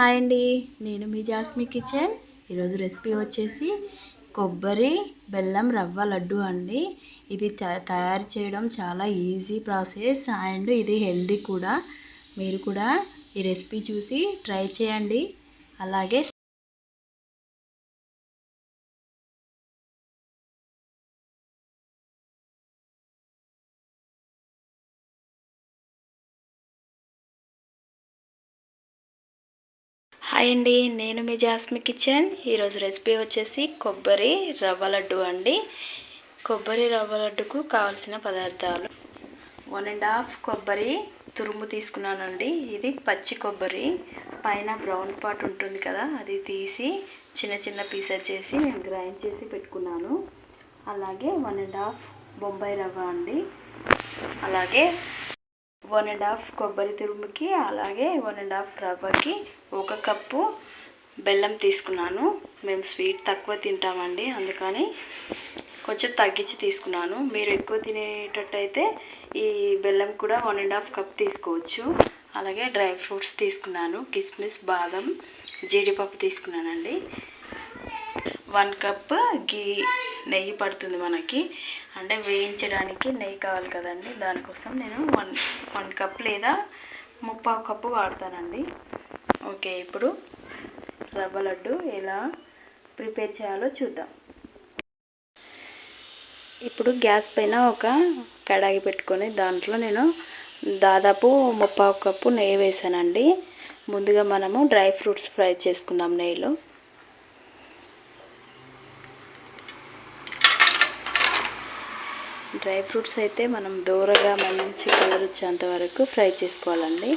Hi అండి. నేను మీ జాస్మి kitchen. ఈరోజు రెసిపీ వచ్చేసి కొబ్బరి బెల్లం రవ్వ లడ్డు అండి. ఇది త- తయారు చేయడం చాలా ఈజీ ప్రాసెస్ అండ్ ఇది హెల్దీ కూడా. మీరు కూడా ఈ రెసిపీ చూసి ట్రై చేయండి. అలాగే హాయ్ అండి నేను మీ జాస్మి కిచెన్. ఈరోజు రెసిపీ వచ్చేసి కొబ్బరి రవ్వ లడ్డు అండి. కొబ్బరి రవ్వ లడ్డుకు కావాల్సిన పదార్థాలు. వన్ అండ్ హాఫ్ కొబ్బరి తురుము తీసుకున్నానండి. ఇది పచ్చి కొబ్బరి. పైన బ్రౌన్ పార్ట్ ఉంటుంది కదా అది తీసి చిన్న చిన్న పీసెస్ చేసి నేను గ్రైండ్ చేసి పెట్టుకున్నాను. అలాగే వన్ అండ్ హాఫ్ బొంబాయి రవ్వ అండి. అలాగే వన్ అండ్ హాఫ్ కొబ్బరి తురుముకి అలాగే వన్ అండ్ హాఫ్ రవ్వకి ఒక కప్పు బెల్లం తీసుకున్నాను. మేము స్వీట్ తక్కువ తింటామండి అందుకని కొంచెం తగ్గించి తీసుకున్నాను. మీరు ఎక్కువ తినేటట్టయితే ఈ బెల్లం కూడా వన్ అండ్ హాఫ్ కప్ తీసుకోవచ్చు. అలాగే డ్రై ఫ్రూట్స్ తీసుకున్నాను. కిస్మిస్ బాదం జీడిపప్పు తీసుకున్నానండి. వన్ కప్ గీ నెయ్యి పడుతుంది మనకి. అంటే వేయించడానికి నెయ్యి కావాలి కదండి. దానికోసం నేను వన్ వన్ కప్ లేదా ముప్పావు కప్పు వాడతానండి. ఓకే ఇప్పుడు రవ్వ లడ్డు ఎలా ప్రిపేర్ చేయాలో చూద్దాం. ఇప్పుడు గ్యాస్ పైన ఒక కడాయి పెట్టుకొని దాంట్లో నేను దాదాపు ముప్పావు కప్పు నెయ్యి వేసానండి. ముందుగా మనము డ్రై ఫ్రూట్స్ ఫ్రై చేసుకుందాం నెయ్యిలో. డ్రై ఫ్రూట్స్ అయితే మనం దూరగా మంచి కలర్ వచ్చేంత వరకు ఫ్రై చేసుకోవాలండి.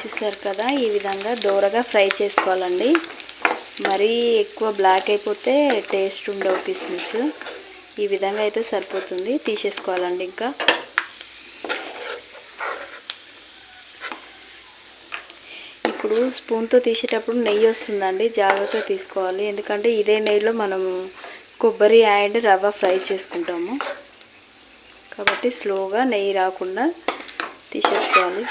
చూసారు కదా ఈ విధంగా దూరగా ఫ్రై చేసుకోవాలండి. మరీ ఎక్కువ బ్లాక్ అయిపోతే టేస్ట్ ఉండవు కిస్మిస్. ఈ విధంగా అయితే సరిపోతుంది. తీసేసుకోవాలండి ఇంకా. ఇప్పుడు స్పూన్తో తీసేటప్పుడు నెయ్యి వస్తుందండి జాగ్రత్తగా తీసుకోవాలి. ఎందుకంటే ఇదే నెయ్యిలో మనము కొబ్బరి అండ్ రవ్వ ఫ్రై చేసుకుంటాము. కాబట్టి స్లోగా నెయ్యి రాకుండా తీసేసుకోవాలి.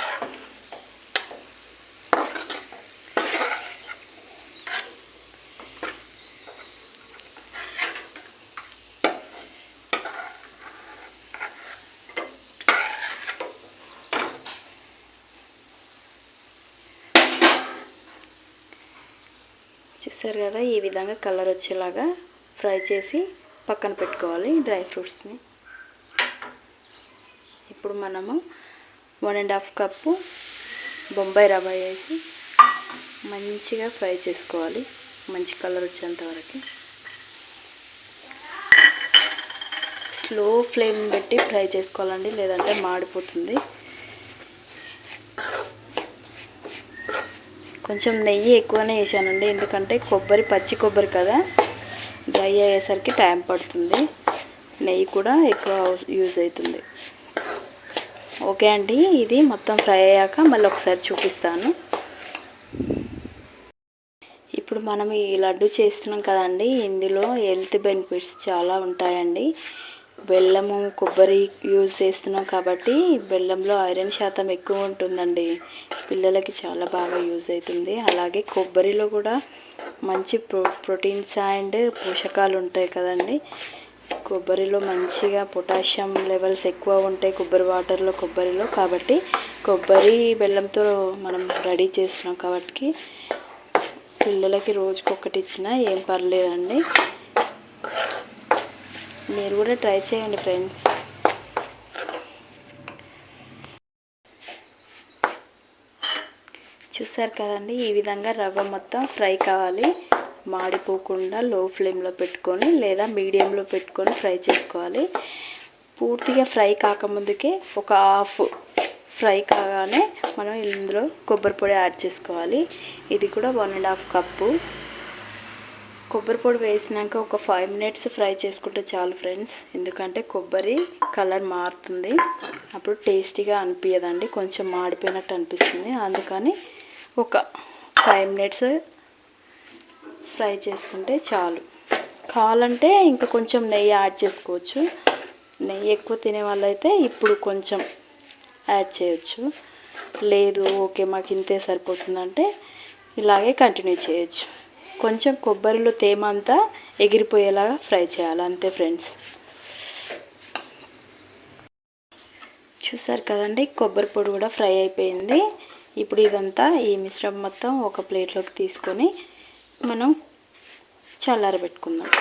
చూస్తారు కదా ఈ విధంగా కలర్ వచ్చేలాగా ఫ్రై చేసి పక్కన పెట్టుకోవాలి డ్రై ఫ్రూట్స్ని. ఇప్పుడు మనము one and half cup Bombay రవ్వ వేసి మంచిగా ఫ్రై చేసుకోవాలి మంచి కలర్ వచ్చేంత వరకు. స్లో ఫ్లేమ్ పెట్టి ఫ్రై చేసుకోవాలండి లేదంటే మాడిపోతుంది. కొంచెం నెయ్యి ఎక్కువనే వేసానండి. ఎందుకంటే కొబ్బరి పచ్చి కొబ్బరి కదా. డ్రై అయ్యేసరికి టైం పడుతుంది. నెయ్యి కూడా ఎక్కువ యూజ్ అవుతుంది. ఓకే అండి ఇది మొత్తం ఫ్రై అయ్యాక మళ్ళీ ఒకసారి చూపిస్తాను. ఇప్పుడు మనం ఈ లడ్డు చేస్తున్నాం కదండి. ఇందులో హెల్త్ బెనిఫిట్స్ చాలా ఉంటాయండి. బెల్లము కొబ్బరి యూజ్ చేస్తున్నాం కాబట్టి బెల్లంలో ఐరన్ శాతం ఎక్కువ ఉంటుందండి. పిల్లలకి చాలా బాగా యూజ్ అవుతుంది. అలాగే కొబ్బరిలో కూడా మంచి ప్రో ప్రోటీన్స్ అండ్ పోషకాలు ఉంటాయి కదండి. కొబ్బరిలో మంచిగా పొటాషియం లెవెల్స్ ఎక్కువ ఉంటాయి కొబ్బరి వాటర్లో కొబ్బరిలో కాబట్టి కొబ్బరి బెల్లంతో మనం రెడీ చేస్తున్నాం కాబట్టి పిల్లలకి రోజుకొకటి ఇచ్చినా ఏం పర్లేదండి. మీరు కూడా ట్రై చేయండి ఫ్రెండ్స్. చూసారు కదండి ఈ విధంగా రవ్వ మొత్తం ఫ్రై కావాలి. మాడిపోకుండా లో ఫ్లేమ్లో పెట్టుకొని లేదా మీడియంలో పెట్టుకొని ఫ్రై చేసుకోవాలి. పూర్తిగా ఫ్రై కాకముందుకే ఒక హాఫ్ ఫ్రై కాగానే మనం ఇందులో కొబ్బరి పొడి యాడ్ చేసుకోవాలి. ఇది కూడా వన్ అండ్ హాఫ్ కప్పు. కొబ్బరి పొడి వేసినాక ఒక ఫైవ్ మినిట్స్ ఫ్రై చేసుకుంటే చాలు ఫ్రెండ్స్ ఎందుకంటే కొబ్బరి కలర్ మారుతుంది. అప్పుడు టేస్టీగా అనిపించదండి కొంచెం మాడిపోయినట్టు అనిపిస్తుంది. అందుకని ఒక ఫైవ్ మినిట్స్ ఫ్రై చేసుకుంటే చాలు. కావాలంటే ఇంకా కొంచెం నెయ్యి యాడ్ చేసుకోవచ్చు. నెయ్యి ఎక్కువ తినే వాళ్ళైతే ఇప్పుడు కొంచెం యాడ్ చేయొచ్చు. లేదు ఓకే మాకు ఇంతే సరిపోతుందంటే ఇలాగే కంటిన్యూ చేయొచ్చు. కొంచెం కొబ్బరిలో తేమ అంతా ఎగిరిపోయేలాగా ఫ్రై చేయాలి. అంతే ఫ్రెండ్స్. చూసారు కదండి కొబ్బరి పొడి కూడా ఫ్రై అయిపోయింది. ఇప్పుడు ఇదంతా ఈ మిశ్రమం మొత్తం ఒక ప్లేట్లోకి తీసుకొని మనం చల్లారబెట్టుకుందాం.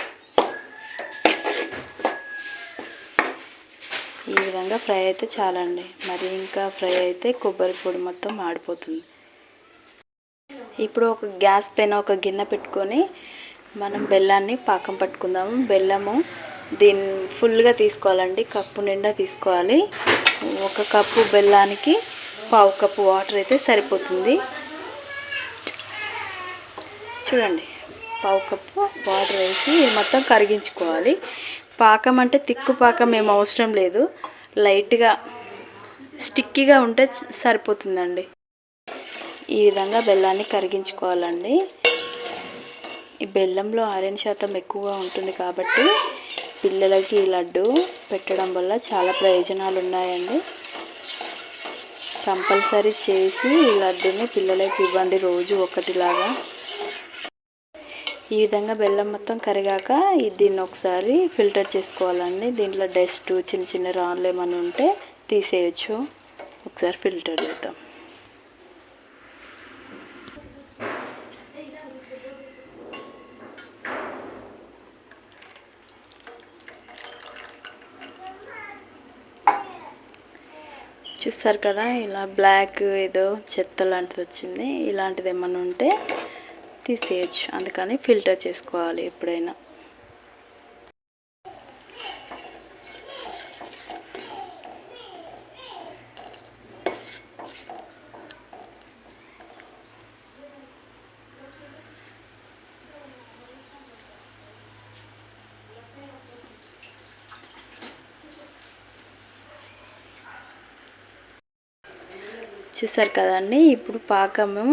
ఈ విధంగా ఫ్రై అయితే చాలండి. మరి ఇంకా ఫ్రై అయితే కొబ్బరి పొడి మొత్తం మాడిపోతుంది. ఇప్పుడు ఒక గ్యాస్ పైన ఒక గిన్నె పెట్టుకొని మనం బెల్లాన్ని పాకం పట్టుకుందాము. బెల్లము దీన్ని ఫుల్గా తీసుకోవాలండి. కప్పు నిండా తీసుకోవాలి. ఒక కప్పు బెల్లానికి పావు కప్పు వాటర్ అయితే సరిపోతుంది. చూడండి పావు కప్పు వాటర్ వేసి మొత్తం కరిగించుకోవాలి. పాకం అంటే తిక్కు పాకం ఏం అవసరం లేదు. లైట్గా స్టిక్కీగా ఉంటే సరిపోతుందండి. ఈ విధంగా బెల్లాన్ని కరిగించుకోవాలండి. ఈ బెల్లంలో ఐరన్ శాతం ఎక్కువగా ఉంటుంది కాబట్టి పిల్లలకి ఈ లడ్డు పెట్టడం వల్ల చాలా ప్రయోజనాలు ఉన్నాయండి. కంపల్సరీ చేసి ఈ లడ్డుని పిల్లలకి ఇవ్వండి రోజు ఒకటిలాగా. ఈ విధంగా బెల్లం మొత్తం కరిగాక దీన్ని ఒకసారి ఫిల్టర్ చేసుకోవాలండి. దీంట్లో డస్ట్ చిన్న చిన్న రాళ్ళు ఏమైనా ఉంటే తీసేయచ్చు. ఒకసారి ఫిల్టర్ చేద్దాం. చూస్తారు కదా ఇలా బ్లాక్ ఏదో చెత్త లాంటిది వచ్చింది. ఇలాంటిది ఏమన్నా ఉంటే తీసేయచ్చు. అందుకని ఫిల్టర్ చేసుకోవాలి ఎప్పుడైనా. చూసారు కదండి? ఇప్పుడు పాకము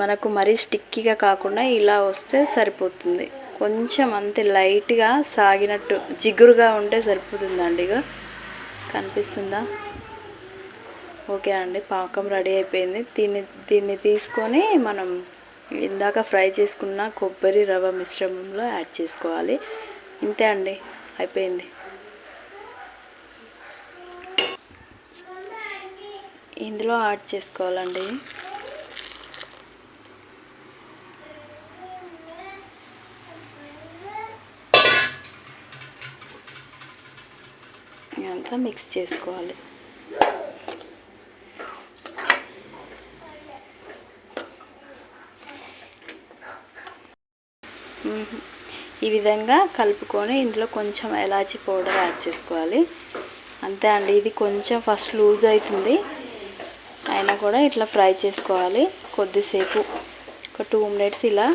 మనకు మరీ స్టిక్కీగా కాకుండా ఇలా వస్తే సరిపోతుంది. కొంచెం అంతే లైట్గా సాగినట్టు జిగురుగా ఉంటే సరిపోతుందండి ఇక కనిపిస్తుందా? ఓకే అండి పాకం రెడీ అయిపోయింది. దీన్ని దీన్ని తీసుకొని మనం ఇందాక ఫ్రై చేసుకున్న కొబ్బరి రవ్వ మిశ్రమంలో యాడ్ చేసుకోవాలి. ఇంతే అండి అయిపోయింది. ఇందులో యాడ్ చేసుకోవాలండి. ఇదంతా మిక్స్ చేసుకోవాలి. ఈ విధంగా కలుపుకొని ఇందులో కొంచెం ఎలాచి పౌడర్ యాడ్ చేసుకోవాలి. అంతే అండి ఇది కొంచెం ఫస్ట్ లూజ్ అవుతుంది. అయినా కూడా ఇట్లా ఫ్రై చేసుకోవాలి. కొద్దిసేపు ఒక టూ మినిట్స్ ఇలా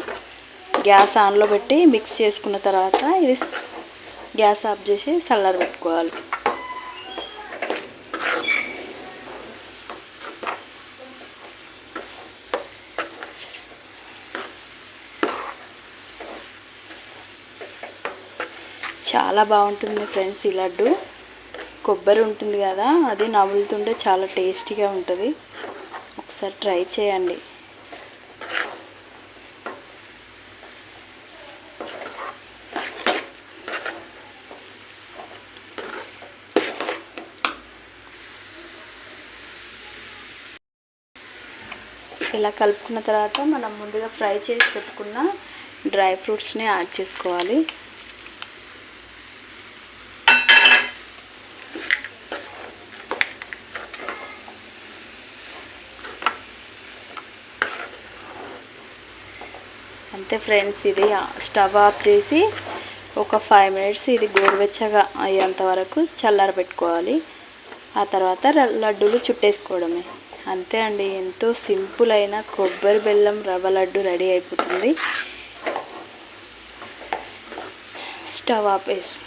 గ్యాస్ ఆన్లో పెట్టి మిక్స్ చేసుకున్న తర్వాత ఇది గ్యాస్ ఆఫ్ చేసి చల్లారి పెట్టుకోవాలి. చాలా బాగుంటుంది ఫ్రెండ్స్ ఈ లడ్డు. కొబ్బరి ఉంటుంది కదా అది నవ్వులుతుంటే చాలా టేస్టీగా ఉంటుంది. ఒకసారి ట్రై చేయండి. ఇలా కలుపుకున్న తర్వాత మనం ముందుగా ఫ్రై చేసి పెట్టుకున్న డ్రై ఫ్రూట్స్ని యాడ్ చేసుకోవాలి. అంతే ఫ్రెండ్స్ ఇది స్టవ్ ఆఫ్ చేసి ఒక ఫైవ్ మినిట్స్ ఇది గోరువెచ్చగా అయ్యేంత వరకు చల్లారబెట్టుకోవాలి ఆ తర్వాత లడ్డూలు చుట్టేసుకోవడమే. అంతే అండి ఎంతో సింపుల్ అయిన కొబ్బరి బెల్లం రవ్వ లడ్డు రెడీ అయిపోతుంది. స్టవ్ ఆపేసి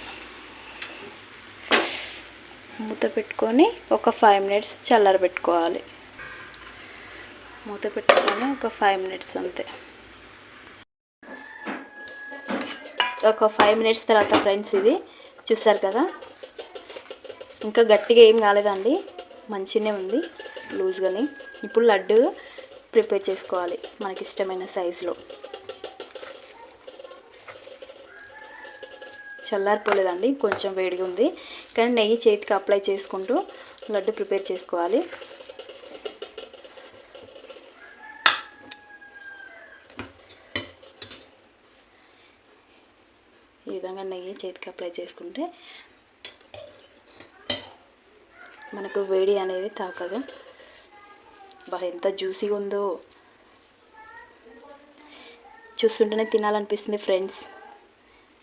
మూత పెట్టుకొని ఒక ఫైవ్ మినిట్స్ చల్లారబెట్టుకోవాలి మూత పెట్టుకొని ఒక ఫైవ్ మినిట్స్ అంతే. ఒక ఫైవ్ మినిట్స్ తర్వాత ఫ్రెండ్స్ ఇది. చూసారు కదా? ఇంకా గట్టిగా ఏం కాలేదండి. మంచిగానే ఉంది లూజ్గానే. ఇప్పుడు లడ్డు ప్రిపేర్ చేసుకోవాలి మనకి ఇష్టమైన సైజులో చల్లారిపోలేదండి కొంచెం వేడిగా ఉంది. కానీ నెయ్యి చేతికి అప్లై చేసుకుంటూ లడ్డు ప్రిపేర్ చేసుకోవాలి. ఈ నెయ్యి చేతికి అప్లై చేసుకుంటే మనకు వేడి అనేది తాకదు. బా ఎంత జ్యూసీగా ఉందో. చూస్తుంటేనే తినాలనిపిస్తుంది ఫ్రెండ్స్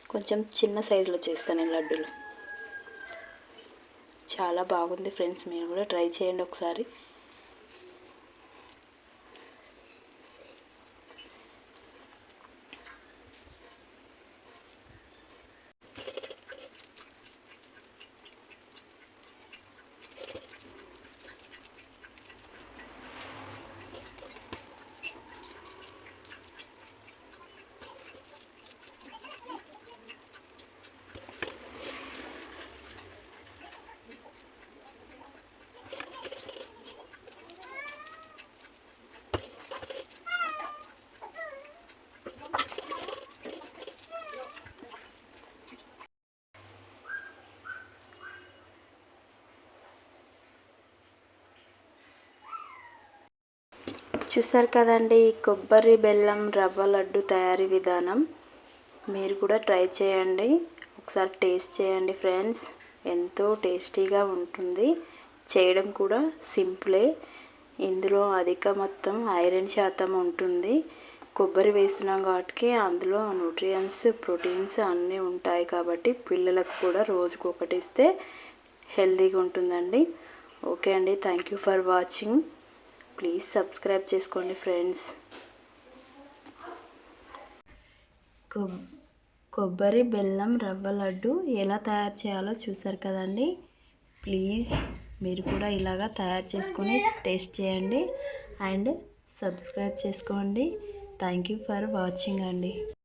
కొంచెం చిన్న సైజులో చేస్తాను నేను లడ్డూలు. చాలా బాగుంది ఫ్రెండ్స్ మీరు కూడా ట్రై చేయండి ఒకసారి. చూసారు కదండి కొబ్బరి బెల్లం రవ్వ లడ్డు తయారీ విధానం. మీరు కూడా ట్రై చేయండి. ఒకసారి టేస్ట్ చేయండి ఫ్రెండ్స్. ఎంతో టేస్టీగా ఉంటుంది. చేయడం కూడా సింపులే. ఇందులో అధిక మొత్తం ఐరన్ శాతం ఉంటుంది. కొబ్బరి వేస్తున్నాం కాబట్టి అందులో న్యూట్రియన్స్ ప్రోటీన్స్ అన్నీ ఉంటాయి కాబట్టి పిల్లలకు కూడా రోజుకు ఒకటి ఇస్తే హెల్తీగా ఉంటుందండి. ఓకే అండి. Thank you for watching please subscribe చేసుకోండి ఫ్రెండ్స్ కొబ్బరి బెల్లం రవ్వ లడ్డు ఎలా తయారు చేయాలో చూసారు కదండి? ప్లీజ్ మీరు కూడా ఇలాగా తయారు చేసుకొని టేస్ట్ చేయండి. అండ్ సబ్స్క్రైబ్ చేసుకోండి. థ్యాంక్ యూ ఫర్ వాచింగ్ అండి.